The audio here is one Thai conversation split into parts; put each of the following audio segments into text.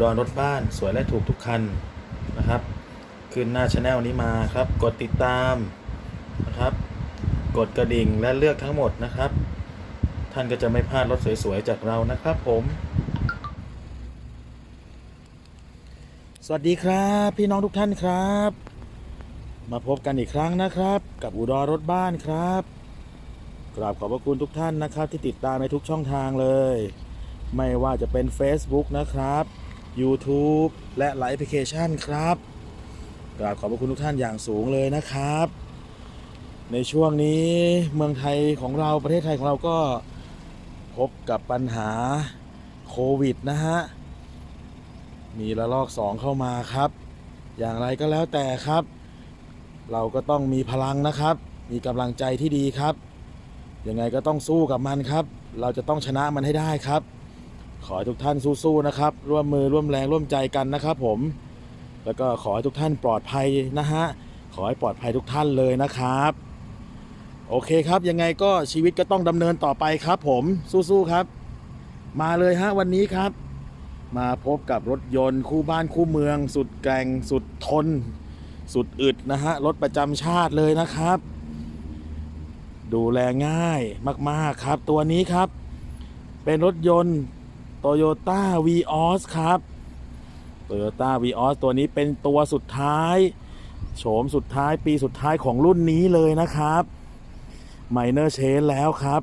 ดรรถบ้านสวยและถูกทุกคันนะครับขึ้นหน้าช anel นี้มาครับ กดติดตามนะครับ กดกระดิ่งและเลือกทั้งหมดนะครับ ท่านก็จะไม่พลาดรถสวยๆจากเรานะครับผม สวัสดีครับพี่น้องทุกท่านครับ มาพบกันอีกครั้งนะครับ กับอุดรรถบ้านครับกราบขอบพระคุณทุกท่านนะครับ ที่ติดตามในทุกช่องทางเลย ไม่ว่าจะเป็น Facebook นะครับ YouTube และไลฟ์แอปพลิเคชันครับกราบขอบพระคุณทุกท่านอย่างสูงเลยนะครับ ในช่วงนี้เมืองไทยของเราประเทศไทยของเราก็พบกับปัญหาโควิดนะฮะ มีระลอก 2 เข้ามาครับ อย่างไรก็แล้วแต่ครับ เราก็ต้องมีพลังนะครับ มีกำลังใจที่ดีครับ ยังไงก็ต้องสู้กับมันครับ เราจะต้องชนะมันให้ได้ครับ ขอให้ทุกท่านสู้ๆนะครับ ร่วมมือร่วมแรงร่วมใจกันนะครับ ผม แล้วก็ขอให้ทุกท่านปลอดภัยนะฮะขอให้ปลอดภัยทุกท่านเลยนะครับ โอเคครับยังไงก็ชีวิตก็ต้องดำเนินต่อไปครับ ผมสู้ๆครับ มาเลยฮะวันนี้ครับ มาพบกับรถยนต์คู่บ้านคู่เมือง สุดแกร่งสุดทน สุดอึดนะฮะรถประจำชาติเลยนะครับ ดูแลง่ายมากๆครับ ตัวนี้ครับ เป็นรถยนต์ Toyota Vios ครับ Toyota Vios ตัวนี้เป็นตัวสุดท้าย โฉมสุดท้ายปีสุดท้ายของรุ่นนี้เลยนะครับ Minor Change แล้วครับ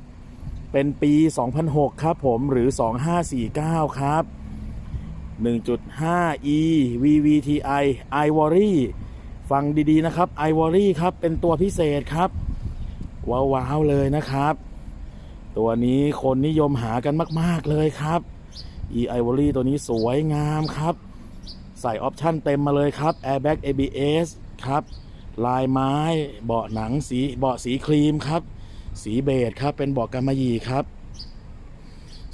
เป็นปี 2006 ครับผมหรือ 2549 ครับ 1.5 e VVTi Ivory ฟังดีๆนะครับ Ivory ครับ เป็นตัวพิเศษครับ ว้าว ๆ เลยนะครับ ตัวนี้คนนิยมหากันมาก ๆ เลยครับ e ivory ตัวนี้สวยงามครับ ใส่ออปชั่นเต็มมาเลยครับ airbag abs ครับ ลายไม้เบาะหนังสีเบาะสีครีมครับ สีเบจครับ เป็นเบาะกำมะหยี่ครับ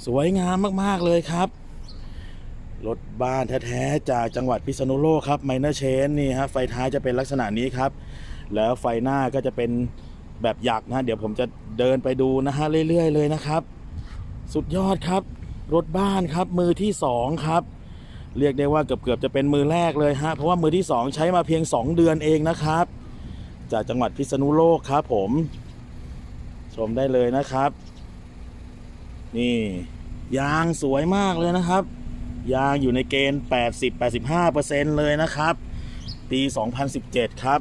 สวยงามมากๆเลยครับรถบ้านแท้ๆจากจังหวัดพิษณุโลกครับ minor chain นี่ฮะไฟท้ายจะเป็นลักษณะนี้ครับ แล้วไฟหน้าก็จะเป็นแบบหยักนะ เดี๋ยวผมจะเดินไปดูนะฮะเรื่อยๆเลยนะครับ สุดยอดครับ รถบ้านครับมือที่สองครับ เรียกได้ว่าเกือบๆจะเป็นมือแรกเลยฮะเพราะว่ามือที่สองใช้มาเพียง 2 เดือนเองนะครับ จากจังหวัดพิษณุโลกครับผม ชมได้เลยนะครับ นี่ยางสวยมากเลยนะครับ ยางอยู่ในเกณฑ์ 80-85%เลยนะครับปี 2017 ครับ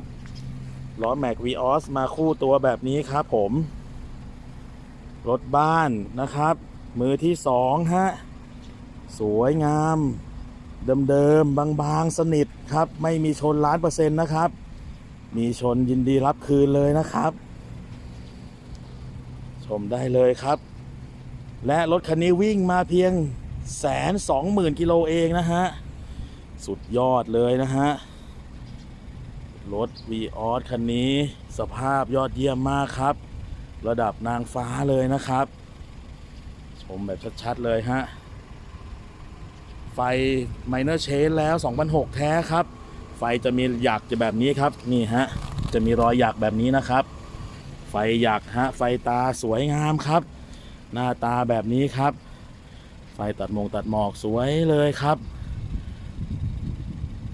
ล้อแม็กวีออสมาคู่ตัวแบบนี้ครับผม รถบ้านนะครับ มือที่สองฮะ สวยงาม เดิมๆ บางๆ สนิทครับ ไม่มีชนล้านเปอร์เซ็นต์นะครับ มีชนยินดีรับคืนเลยนะครับ ชมได้เลยครับ และรถคันนี้วิ่งมาเพียงแสนสองหมื่นกิโลเองนะฮะ สุดยอดเลยนะฮะ รถ v ีออสคันนี้สภาพยอดเยี่ยมมากครับ ระดับนางฟ้าเลยนะครับ ชมแบบชัดๆเลยฮะ ไฟ Minor Change แล้ว 2006 แท้ครับ ไฟจะมีหยักจะแบบนี้ครับ นี่ฮะ จะมีรอยหยักแบบนี้นะครับ ไฟหยักฮะ ไฟตาสวยงามครับ หน้าตาแบบนี้ครับ ไฟตัดมงตัดหมอกสวยเลยครับ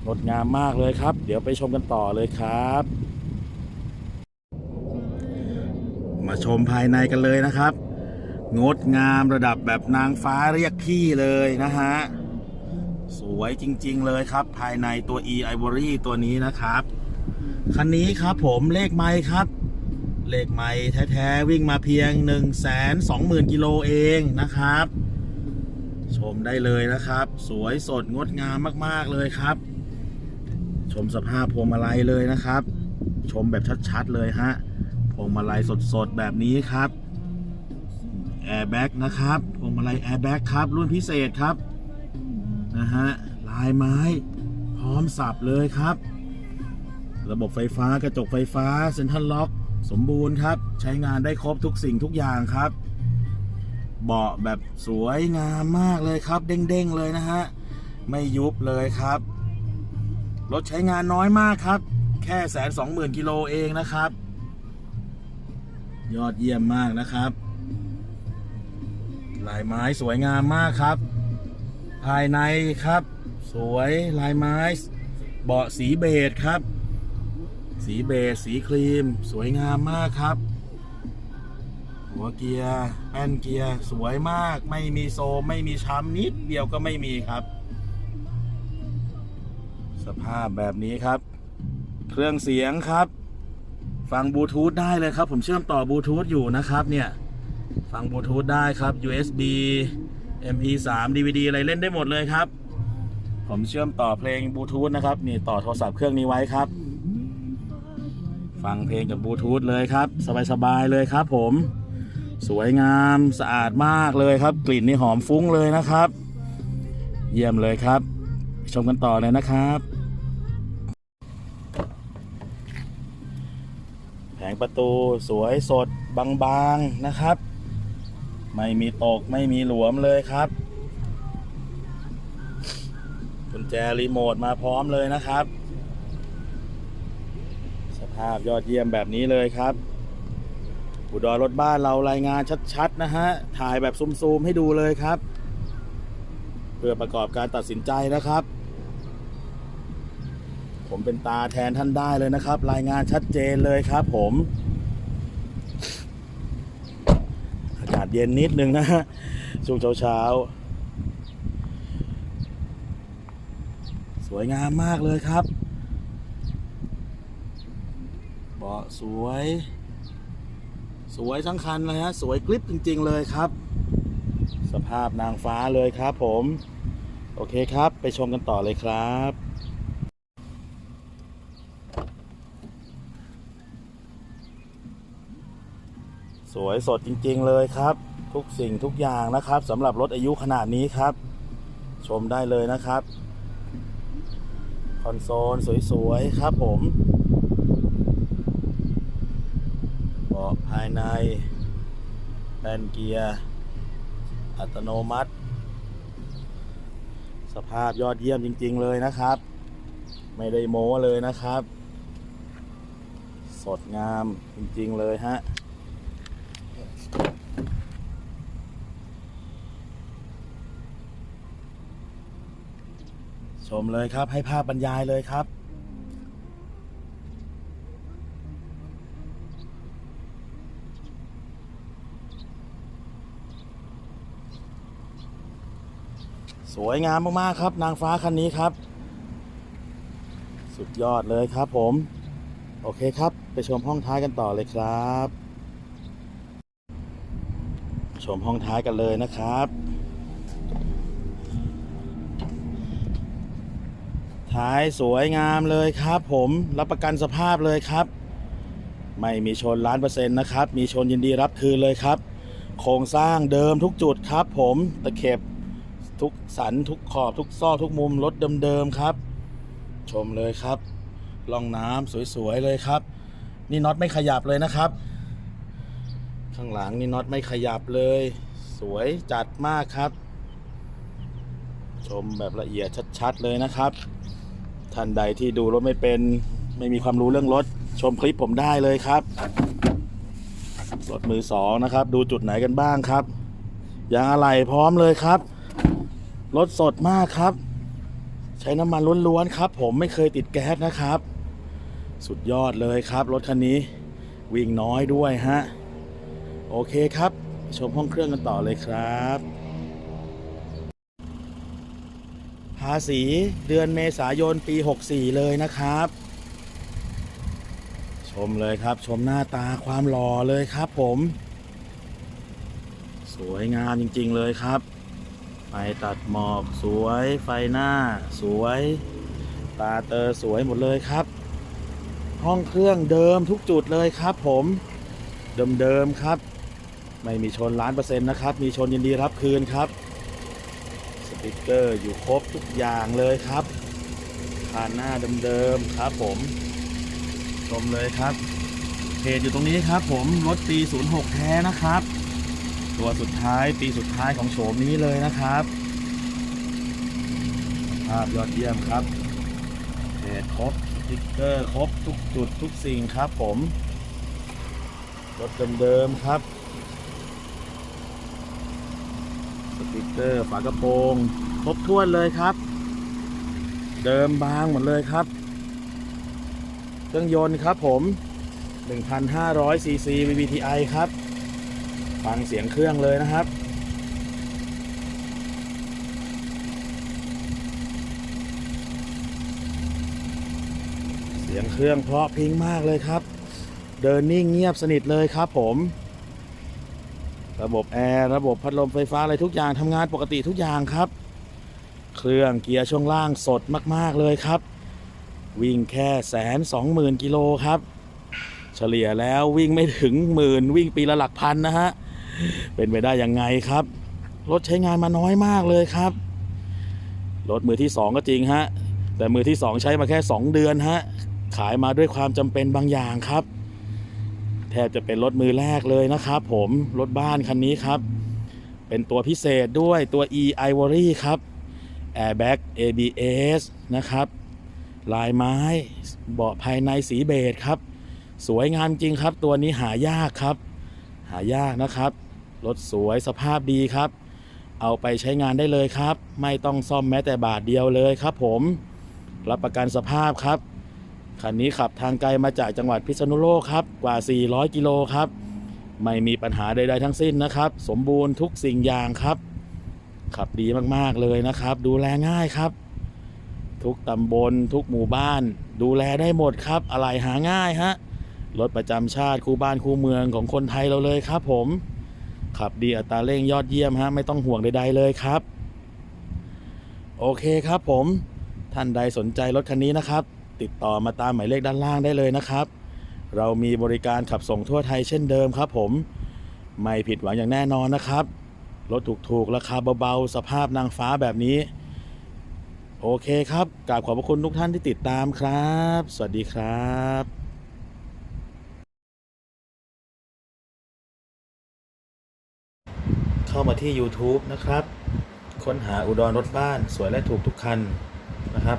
งดงามมากเลยครับ เดี๋ยวไปชมกันต่อเลยครับ มาชมภายในกันเลยนะครับ งดงามระดับแบบนางฟ้าเรียกพี่เลยนะฮะ สวยจริง ๆ เลยครับ ภายในตัว e ivory ตัวนี้นะครับ คันนี้ครับผมเลขไม้ครับ เลขไม้แท้ๆ วิ่งมาเพียง 1 2 0 0 0 0กิโลเองนะครับ ชมได้เลยนะครับ สวยสดงดงามมากๆเลยครับ ชมสภาพพวงมาลัยเลยนะครับ ชมแบบชัดๆเลยฮะพวงมาลัยสดๆแบบนี้ครับ แอร์แบ็กนะครับพวงมาลัยแอร์แบ็กครับ รุ่นพิเศษครับ นะฮะ ลายไม้ พร้อมสับเลยครับ ระบบไฟฟ้ากระจกไฟฟ้าเซ็นทรัลล็อก สมบูรณ์ครับ ใช้งานได้ครบทุกสิ่งทุกอย่างครับ เบาะแบบสวยงามมากเลยครับ เด้งๆเลยนะฮะ ไม่ยุบเลยครับ รถใช้งานน้อยมากครับ แค่แสนสองหมื่นกิโลเองนะครับ ยอดเยี่ยมมากนะครับ ลายไม้สวยงามมากครับ ภายในครับ สวยลายไม้ เบาะสีเบจครับ สีเบจสีครีม สวยงามมากครับ หัวเกียร์แป้นเกียร์สวยมาก ไม่มีโซมไม่มีช้ำนิดเดียวก็ไม่มีครับ สภาพแบบนี้ครับ เครื่องเสียงครับ ฟังบลูทูธได้เลยครับ ผมเชื่อมต่อบลูทูธอยู่นะครับเนี่ย ฟังบลูทูธได้ครับ USB MP3 DVD อะไรเล่นได้หมดเลยครับ ผมเชื่อมต่อเพลงบลูทูธนะครับ นี่ต่อโทรศัพท์เครื่องนี้ไว้ครับ ฟังเพลงกับบลูทูธเลยครับ สบายๆเลยครับ ผม สวยงามสะอาดมากเลยครับ กลิ่นนี่หอมฟุ้งเลยนะครับ เยี่ยมเลยครับ ชมกันต่อเลยนะครับแผงประตูสวยสดบางๆนะครับ ไม่มีตกไม่มีหลวมเลยครับกุญแจรีโมทมาพร้อมเลยนะครับ สภาพยอดเยี่ยมแบบนี้เลยครับ อุดรรถบ้านเรารายงานชัดๆนะฮะ ถ่ายแบบซูมๆให้ดูเลยครับ เพื่อประกอบการตัดสินใจนะครับ ผมเป็นตาแทนท่านได้เลยนะครับ รายงานชัดเจนเลยครับผม อากาศ เย็นนิดนึงนะฮะช่วงเช้าๆสวยงามมากเลยครับเบาะสวย สวยทั้งคันเลยฮะ สวยกริบจริง ๆ เลยครับ สภาพนางฟ้าเลยครับผม โอเคครับ ไปชมกันต่อเลยครับ สวยสดจริงๆเลยครับ ทุกสิ่งทุกอย่างนะครับสำหรับรถอายุขนาดนี้ครับ ชมได้เลยนะครับ คอนโซลสวยๆครับผมเบาะภายในแป้นเกียร์ อัตโนมัติ สภาพยอดเยี่ยมจริง ๆเลยนะครับ ไม่ได้โม้เลยนะครับ สดงามจริง ๆ เลยฮะ ชมเลยครับ ให้ภาพบรรยายเลยครับ สวยงามมากๆครับ นางฟ้าคันนี้ครับ สุดยอดเลยครับผม โอเคครับ ไปชมห้องท้ายกันต่อเลยครับ ชมห้องท้ายกันเลยนะครับ ท้ายสวยงามเลยครับผมรับประกันสภาพเลยครับ ไม่มีชนล้านเปอร์เซ็นต์นะครับ มีชนยินดีรับคืนเลยครับ โครงสร้างเดิมทุกจุดครับ ผมตะเข็บทุกสันทุกขอบทุกซอกทุกมุมรถเดิมๆครับ ชมเลยครับล่องน้ำสวยๆเลยครับ นี่น็อตไม่ขยับเลยนะครับ ข้างหลังนี่น็อตไม่ขยับเลย สวยจัดมากครับ ชมแบบละเอียดชัดๆเลยนะครับ ท่านใดที่ดูรถไม่เป็น ไม่มีความรู้เรื่องรถ ชมคลิปผมได้เลยครับ รถมือสองนะครับ ดูจุดไหนกันบ้างครับยางอะไหล่พร้อมเลยครับ รถสดมากครับ ใช้น้ำมันล้วนๆครับ ผมไม่เคยติดแก๊สนะครับ สุดยอดเลยครับ รถคันนี้วิ่งน้อยด้วยฮะ โอเคครับ ชมห้องเครื่องกันต่อเลยครับ ภาษีเดือนเมษายนปี 64 เลยนะครับ ชมเลยครับชมหน้าตาความหล่อเลยครับผม สวยงามจริง ๆ เลยครับ ไฟตัดหมอกสวยไฟหน้า สวย ตาเตอสวยหมดเลยครับ ห้องเครื่องเดิมทุกจุดเลยครับผม เดิมๆครับ ไม่มีชนล้านเปอร์เซ็นต์นะครับ มีชนยินดีรับคืนครับ ติกเกอร์อยู่ครบทุกอย่างเลยครับคานหน้าเดิมๆครับผมชมเลยครับเพจอยู่ตรงนี้ครับ ผมรถปี 06 แท้นะครับ ตัวสุดท้ายปีสุดท้ายของโฉมนี้เลยนะครับภาพยอดเยี่ยมครับเพจครบสติกเกอร์ครบทุกจุดทุกสิ่งครับผมรถเดิมๆครับ ส ติกเกอร์ฝากระโปรงครบถ้วนเลยครับ เดิมบางหมดเลยครับ เครื่องยนต์ครับผม 1,500 cc VVTi ครับ ฟังเสียงเครื่องเลยนะครับเสียงเครื่องเพราะพิ้งมากเลยครับ เดินนิ่งเงียบสนิทเลยครับผม ระบบแอร์ระบบพัดลมไฟฟ้าอะไรทุกอย่างทำงานปกติทุกอย่างครับ เครื่องเกียร์ช่วงล่างสดมาก ๆ เลยครับ วิ่งแค่แสนสองหมื่นกิโลครับ เฉลี่ยแล้ววิ่งไม่ถึงหมื่นวิ่งปีละหลักพันนะฮะ เป็นไปได้ยังไงครับ รถใช้งานมาน้อยมากเลยครับ รถมือที่ 2 ก็จริงฮะ แต่มือที่ 2 ใช้มาแค่ 2 เดือนฮะ ขายมาด้วยความจำเป็นบางอย่างครับ แทบจะเป็นรถมือแรกเลยนะครับผมรถบ้านคันนี้ครับ เป็นตัวพิเศษด้วยตัว e ivory ครับ airbag abs นะครับ ลายไม้ เบาะภายในสีเบจครับ สวยงามจริงครับ ตัวนี้หายากครับ หายากนะครับรถสวยสภาพดีครับ เอาไปใช้งานได้เลยครับ ไม่ต้องซ่อมแม้แต่บาทเดียวเลยครับผม รับประกันสภาพครับ คันนี้ขับทางไกลมาจากจังหวัดพิษณุโลกครับ กว่า 400 กิโลครับ ไม่มีปัญหาใดๆทั้งสิ้นนะครับ สมบูรณ์ทุกสิ่งอย่างครับ ขับดีมากๆเลยนะครับ ดูแลง่ายครับ ทุกตำบลทุกหมู่บ้าน ดูแลได้หมดครับ อะไรหาง่ายฮะ รถประจำชาติคู่บ้านคู่เมืองของคนไทยเราเลยครับ ผม ขับดีอัตราเร่งยอดเยี่ยมฮะ ไม่ต้องห่วงใดๆเลยครับ โอเคครับผม ท่านใดสนใจรถคันนี้นะครับ ติดต่อมาตามหมายเลขด้านล่างได้เลยนะครับ เรามีบริการขับส่งทั่วไทยเช่นเดิมครับผมไม่ผิดหวังอย่างแน่นอนนะครับรถถูกๆราคาเบาๆสภาพนางฟ้าแบบนี้ โอเคครับกราบขอบพระคุณทุกท่านที่ติดตามครับ สวัสดีครับเข้ามาที่ YouTube นะครับ ค้นหาอุดรรถบ้านสวยและถูกทุกคันนะครับ